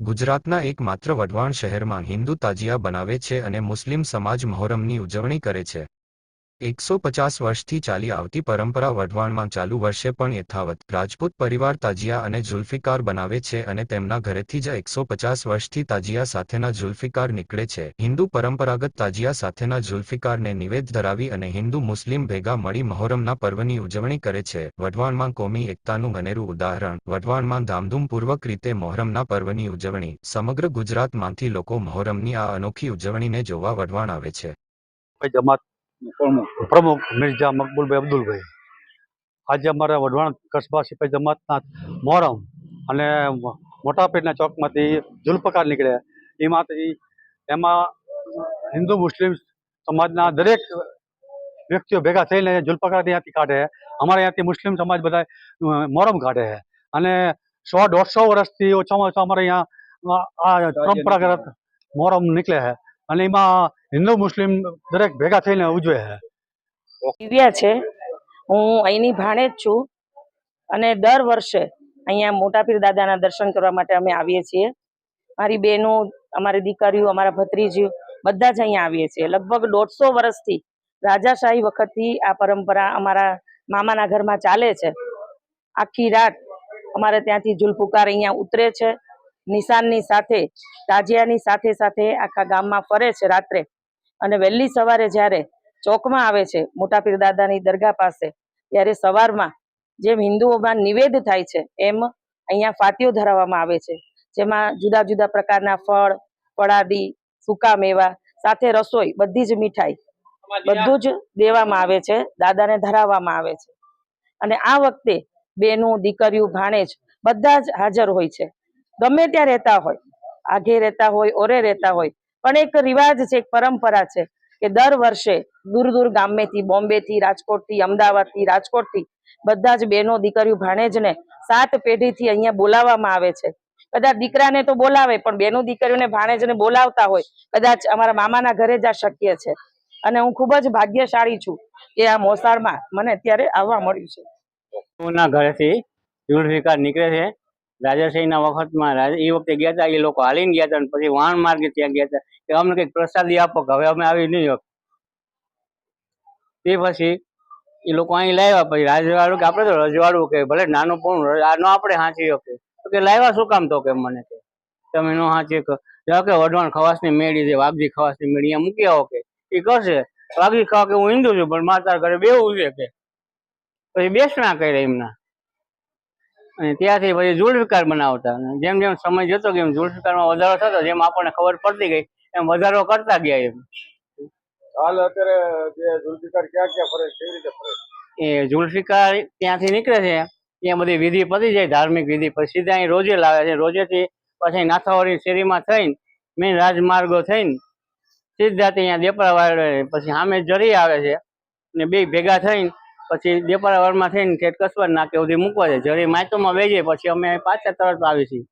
ગુજરાતના એકમાત્ર વઢવાણ શહેરમાં હિન્દુ તાજિયા બનાવે છે અને મુસ્લિમ સમાજ મહોરમની ઉજવણી કરે છે. એકસો પચાસ વર્ષથી ચાલી આવતી પરંપરા વઢવાણમાં ચાલુ વર્ષે પણ યથાવત. રાજપૂત પરિવાર તાજિયા અને જુલ્ફિકાર બનાવે છે અને તેમના ઘરેથી જ એકસો પચાસ વર્ષથી તાજિયા સાથેના જુલ્ફિકાર નીકળે છે. હિન્દુ પરંપરાગત તાજિયા સાથેના જુલ્ફિકારને નિવેદ ધરાવી અને હિન્દુ મુસ્લિમ ભેગા મળી મહોરમના પર્વની ઉજવણી કરે છે. વઢવાણમાં કોમી એકતાનું અનેરું ઉદાહરણ. વઢવાણમાં ધામધૂમપૂર્વક રીતે મહોરમના પર્વની ઉજવણી. સમગ્ર ગુજરાતમાંથી લોકો મહોરમની આ અનોખી ઉજવણીને જોવા વઢવાણ આવે છે. જમાત પ્રમુખ. મિર્ઝા મકબુલભાઈ અબ્દુલભાઈ. આજે અમારા વઢવાણ કસ્બા સિપાઈ જમાતના મોહરમ અને મોટાપેટના ચોકમાંથી જુલ્ફકાર નીકળ્યા. એમાંથી એમાં હિન્દુ મુસ્લિમ સમાજના દરેક વ્યક્તિઓ ભેગા થઈને જુલ્ફકાર ત્યાંથી કાઢે. અમારે અહીંયાથી મુસ્લિમ સમાજ બધા મોરમ કાઢે. છે અને સો દોઢસો વર્ષથી ઓછામાં ઓછા અમારે અહીંયા આ પરંપરાગત મોહરમ નીકળે છે. અને એમાં હિન્દુ, મુસ્લિમ દરેક ભેગા થઈને ઉજવે છે. દિવ્યા છે. હું અહીંની ભાણે જ છું અને દર વર્ષે અહીંયા મોટા પીર દાદાના દર્શન કરવા માટે અમે આવીએ છીએ. મારી બહેનો, અમારી દીકરીઓ, અમારા ભત્રીજીઓ બધા જ અહીંયા આવીએ છીએ. લગભગ દોઢસો વર્ષથી રાજાશાહી વખતથી આ પરંપરા અમારા મામાના ઘરમાં ચાલે છે. આખી રાત અમારે ત્યાંથી જુલપુકાર અહીંયા ઉતરે છે. નિશાનની સાથે, તાજિયાની સાથે સાથે આખા ગામમાં ફરે છે રાત્રે. અને વહેલી સવારે જ્યારે ચોકમાં આવે છે મોટા પીર દાદાની દરગાહ પાસે, ત્યારે સવારમાં જેમ હિન્દુઓમાં નિવેદ થાય છે, એમ અહીંયા ફાટીઓ ધરાવવામાં આવે છે. જેમાં જુદા જુદા પ્રકારના ફળ, ફળાદી, સૂકા મેવા, સાથે રસોઈ બધી જ મીઠાઈ બધું જ દેવામાં આવે છે, દાદાને ધરાવવામાં આવે છે. અને આ વખતે બેનું, દીકરીઓ ભાણેજ બધા જ હાજર હોય છે. ગમે ત્યાં રહેતા હોય આઘે રહેતા હોય, ઓરે રહેતા હોય પણ એક રિવાજ છે, એક પરંપરા છે કે દર વર્ષે દૂર દૂર ગામેથી, બોમ્બેથી, રાજકોટથી, અમદાવાદથી, રાજકોટથી બધા જ બહેનો દીકરીઓ ભાણેજને સાત પેઢીથી અહીંયા બોલાવવામાં આવે છે. કદાચ દીકરાને તો બોલાવે, પણ બેનો દીકરીઓને ભાણેજને બોલાવતા હોય, કદાચ અમારા મામાના ઘરે જ આ શક્ય છે. અને હું ખૂબ જ ભાગ્યશાળી છું કે આ મોસાળમાં મને અત્યારે આવવા મળ્યું છે. ઘરેથી જુલ્ફિકાર નીકળે છે. રાજાશાહીના વખતમાં એ વખતે ગયા હતા એ લોકો હાલીને ગયા હતા પછી વાણ માર્ગે ત્યાં ગયા હતા કે અમને કંઈક પ્રસાદી આપો હવે અમે આવી નહીં. તે પછી એ લોકો અહીં લાવ્યા પછી રાજવાડું કે આપણે તો રજવાડું કે ભલે નાનું પણ આ ન આપણે હાંચી શકીએ. તો કે લાવ્યા શું કામ તો કે મને કે? તમે નો હાંચી શકો. જાઓ કે વઢવાણ ખવાસની મેળી છે, વાઘજી ખવાસની મેળી અહીંયા મૂકી આવો કે. એ કરશે. વાઘજી ખાવા કે હું હિન્દુ છું, પણ મારા તારા ઘરે બેવું છે કે? પછી બેસણા કરે એમના. અને ત્યાંથી પછી જુલ્ફિકાર બનાવતા. જેમ જેમ સમય જતો ગયો એમ જુલ્ફિકારમાં વધારો થતો જેમ આપણને ખબર પડતી ગઈ એમ વધારો કરતા ગયા એમ. હાલ અત્યારે જે જુલ્ફિકાર ક્યાં ક્યાં ફરે કેવી રીતે ફરે એ જુલ્ફિકાર ત્યાંથી નીકળે છે ત્યાં બધી વિધિ પતી જાય ધાર્મિક વિધિ. પછી સીધા અહીં રોજે લાવે છે રોજેથી પછી નાથાવાળી શેરીમાં થઈને મેન રાજમાર્ગો થઈને સીધા ત્યાં દેપરાવાડ પછી સામે જરી આવે છે ને બે ભેગા થઈને પછી દેપરાવાડમાં થઈને ઠેઠ કસબા નાકે સુધી મૂકવા દે જરી માયતોમાં બેસીએ પછી અમે પાછા તરત આવીશું.